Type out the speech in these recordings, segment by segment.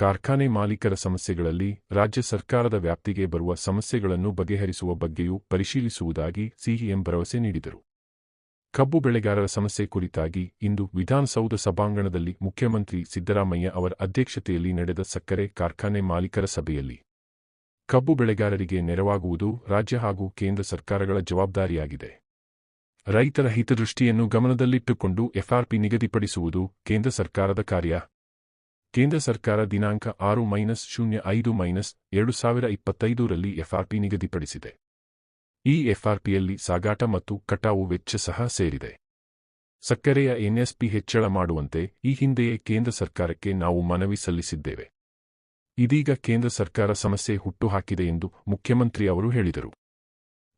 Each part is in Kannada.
ಕಾರ್ಖಾನೆ ಮಾಲೀಕರ ಸಮಸ್ಯೆಗಳಲ್ಲಿ ರಾಜ್ಯ ಸರ್ಕಾರದ ವ್ಯಾಪ್ತಿಗೆ ಬರುವ ಸಮಸ್ಯೆಗಳನ್ನು ಬಗೆಹರಿಸುವ ಬಗ್ಗೆಯೂ ಪರಿಶೀಲಿಸುವುದಾಗಿ ಸಿಎಂ ಭರವಸೆ ನೀಡಿದರು. ಕಬ್ಬು ಬೆಳೆಗಾರರ ಸಮಸ್ಯೆ ಕುರಿತಾಗಿ ಇಂದು ವಿಧಾನಸೌಧ ಸಭಾಂಗಣದಲ್ಲಿ ಮುಖ್ಯಮಂತ್ರಿ ಸಿದ್ದರಾಮಯ್ಯ ಅವರ ಅಧ್ಯಕ್ಷತೆಯಲ್ಲಿ ನಡೆದ ಸಕ್ಕರೆ ಕಾರ್ಖಾನೆ ಮಾಲೀಕರ ಸಭೆಯಲ್ಲಿ ಕಬ್ಬು ಬೆಳೆಗಾರರಿಗೆ ನೆರವಾಗುವುದು ರಾಜ್ಯ ಹಾಗೂ ಕೇಂದ್ರ ಸರ್ಕಾರಗಳ ಜವಾಬ್ದಾರಿಯಾಗಿದೆ. ರೈತರ ಹಿತದೃಷ್ಟಿಯನ್ನು ಗಮನದಲ್ಲಿಟ್ಟುಕೊಂಡು ಎಫ್ಆರ್ಪಿ ನಿಗದಿಪಡಿಸುವುದು ಕೇಂದ್ರ ಸರ್ಕಾರದ ಕಾರ್ಯ. ಕೇಂದ್ರ ಸರ್ಕಾರ ದಿನಾಂಕ ಆರು ಮೈನಸ್ ಶೂನ್ಯ ಐದು ಮೈನಸ್ ಎರಡು ಸಾವಿರ ಇಪ್ಪತ್ತೈದರಲ್ಲಿ ಎಫ್ಆರ್ಪಿ ನಿಗದಿಪಡಿಸಿದೆ. ಈ ಎಫ್ಆರ್ಪಿಯಲ್ಲಿ ಸಾಗಾಟ ಮತ್ತು ಕಟಾವು ವೆಚ್ಚ ಸಹ ಸೇರಿದೆ. ಸಕ್ಕರೆಯ ಎನ್ಎಸ್ಪಿ ಹೆಚ್ಚಳ ಮಾಡುವಂತೆ ಈ ಹಿಂದೆಯೇ ಕೇಂದ್ರ ಸರ್ಕಾರಕ್ಕೆ ನಾವು ಮನವಿ ಸಲ್ಲಿಸಿದ್ದೇವೆ. ಇದೀಗ ಕೇಂದ್ರ ಸರ್ಕಾರ ಸಮಸ್ಯೆ ಹುಟ್ಟುಹಾಕಿದೆ ಎಂದು ಮುಖ್ಯಮಂತ್ರಿ ಅವರು ಹೇಳಿದರು.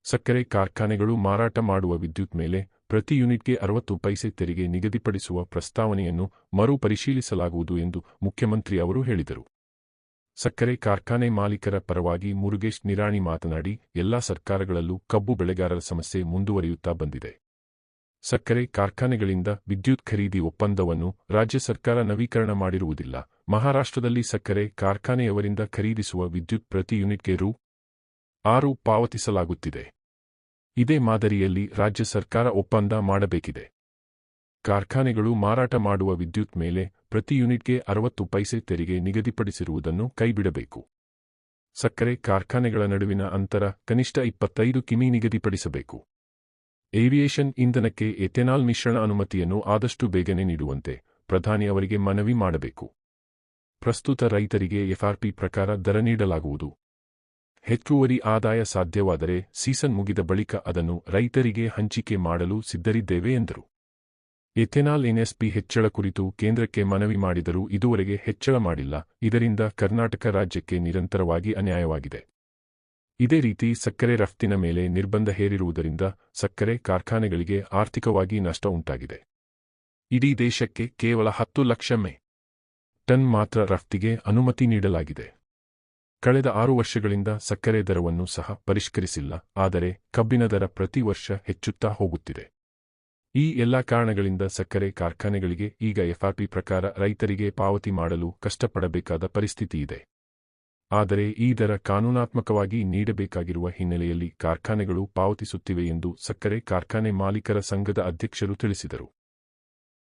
ಸಕ್ಕರೆ ಕಾರ್ಖಾನೆಗಳು ಮಾರಾಟ ಮಾಡುವ ವಿದ್ಯುತ್ ಮೇಲೆ ಪ್ರತಿ ಯೂನಿಟ್ಗೆ ಅರವತ್ತು ಪೈಸೆ ತೆರಿಗೆ ನಿಗದಿಪಡಿಸುವ ಪ್ರಸ್ತಾವನೆಯನ್ನು ಮರುಪರಿಶೀಲಿಸಲಾಗುವುದು ಎಂದು ಮುಖ್ಯಮಂತ್ರಿ ಅವರು ಹೇಳಿದರು. ಸಕ್ಕರೆ ಕಾರ್ಖಾನೆ ಮಾಲೀಕರ ಪರವಾಗಿ ಮುರುಗೇಶ್ ನಿರಾಣಿ ಮಾತನಾಡಿ, ಎಲ್ಲಾ ಸರ್ಕಾರಗಳಲ್ಲೂ ಕಬ್ಬು ಬೆಳೆಗಾರರ ಸಮಸ್ಯೆ ಮುಂದುವರಿಯುತ್ತಾ ಬಂದಿದೆ. ಸಕ್ಕರೆ ಕಾರ್ಖಾನೆಗಳಿಂದ ವಿದ್ಯುತ್ ಖರೀದಿ ಒಪ್ಪಂದವನ್ನು ರಾಜ್ಯ ಸರ್ಕಾರ ನವೀಕರಣ ಮಾಡಿರುವುದಿಲ್ಲ. ಮಹಾರಾಷ್ಟ್ರದಲ್ಲಿ ಸಕ್ಕರೆ ಕಾರ್ಖಾನೆಯವರಿಂದ ಖರೀದಿಸುವ ವಿದ್ಯುತ್ ಪ್ರತಿ ಯೂನಿಟ್ಗೆ ರು. ಆರು ಪಾವತಿಸಲಾಗುತ್ತಿದೆ. ಇದೇ ಮಾದರಿಯಲ್ಲಿ ರಾಜ್ಯ ಸರ್ಕಾರ ಒಪ್ಪಂದ ಮಾಡಬೇಕಿದೆ. ಕಾರ್ಖಾನೆಗಳು ಮಾರಾಟ ಮಾಡುವ ವಿದ್ಯುತ್ ಮೇಲೆ ಪ್ರತಿ ಯೂನಿಟ್ಗೆ ಅರವತ್ತು ಪೈಸೆ ತೆರಿಗೆ ನಿಗದಿಪಡಿಸಿರುವುದನ್ನು ಕೈಬಿಡಬೇಕು. ಸಕ್ಕರೆ ಕಾರ್ಖಾನೆಗಳ ನಡುವಿನ ಅಂತರ ಕನಿಷ್ಠ ಇಪ್ಪತ್ತೈದು ಕಿಮಿ ನಿಗದಿಪಡಿಸಬೇಕು. ಏವಿಯೇಷನ್ ಇಂಧನಕ್ಕೆ ಎಥೆನಾಲ್ ಮಿಶ್ರಣ ಅನುಮತಿಯನ್ನು ಆದಷ್ಟು ಬೇಗನೆ ನೀಡುವಂತೆ ಪ್ರಧಾನಿ ಅವರಿಗೆ ಮನವಿ ಮಾಡಬೇಕು. ಪ್ರಸ್ತುತ ರೈತರಿಗೆ ಎಫ್ಆರ್ಪಿ ಪ್ರಕಾರ ದರ ನೀಡಲಾಗುವುದು. ಹೆಚ್ಚುವರಿ ಆದಾಯ ಸಾಧ್ಯವಾದರೆ ಸೀಸನ್ ಮುಗಿದ ಬಳಿಕ ಅದನ್ನು ರೈತರಿಗೆ ಹಂಚಿಕೆ ಮಾಡಲು ಸಿದ್ಧರಿದ್ದೇವೆ ಎಂದರು. ಎಥೆನಾಲ್ ಎನ್ಎಸ್ಪಿ ಹೆಚ್ಚಳ ಕುರಿತು ಕೇಂದ್ರಕ್ಕೆ ಮನವಿ ಮಾಡಿದರೂ ಇದುವರೆಗೆ ಹೆಚ್ಚಳ ಮಾಡಿಲ್ಲ. ಇದರಿಂದ ಕರ್ನಾಟಕ ರಾಜ್ಯಕ್ಕೆ ನಿರಂತರವಾಗಿ ಅನ್ಯಾಯವಾಗಿದೆ. ಇದೇ ರೀತಿ ಸಕ್ಕರೆ ರಫ್ತಿನ ಮೇಲೆ ನಿರ್ಬಂಧ ಹೇರಿರುವುದರಿಂದ ಸಕ್ಕರೆ ಕಾರ್ಖಾನೆಗಳಿಗೆ ಆರ್ಥಿಕವಾಗಿ ನಷ್ಟ ಉಂಟಾಗಿದೆ. ಇಡೀ ದೇಶಕ್ಕೆ ಕೇವಲ ಹತ್ತು ಲಕ್ಷ ಮೇ ಟನ್ ಮಾತ್ರ ರಫ್ತಿಗೆ ಅನುಮತಿ ನೀಡಲಾಗಿದೆ. ಕಳೆದ ಆರು ವರ್ಷಗಳಿಂದ ಸಕ್ಕರೆ ದರವನ್ನು ಸಹ ಪರಿಷ್ಕರಿಸಿಲ್ಲ, ಆದರೆ ಕಬ್ಬಿನ ದರ ಪ್ರತಿ ವರ್ಷ ಹೆಚ್ಚುತ್ತಾ ಹೋಗುತ್ತಿದೆ. ಈ ಎಲ್ಲಾ ಕಾರಣಗಳಿಂದ ಸಕ್ಕರೆ ಕಾರ್ಖಾನೆಗಳಿಗೆ ಈಗ ಎಫ್ಆರ್ಪಿ ಪ್ರಕಾರ ರೈತರಿಗೆ ಪಾವತಿ ಮಾಡಲು ಕಷ್ಟಪಡಬೇಕಾದ ಪರಿಸ್ಥಿತಿ ಇದೆ ಆದರೆ ಈ ದರ ಕಾನೂನಾತ್ಮಕವಾಗಿ ನೀಡಬೇಕಾಗಿರುವ ಹಿನ್ನೆಲೆಯಲ್ಲಿ ಕಾರ್ಖಾನೆಗಳು ಪಾವತಿಸುತ್ತಿವೆ ಎಂದು ಸಕ್ಕರೆ ಕಾರ್ಖಾನೆ ಮಾಲೀಕರ ಸಂಘದ ಅಧ್ಯಕ್ಷರು ತಿಳಿಸಿದರು.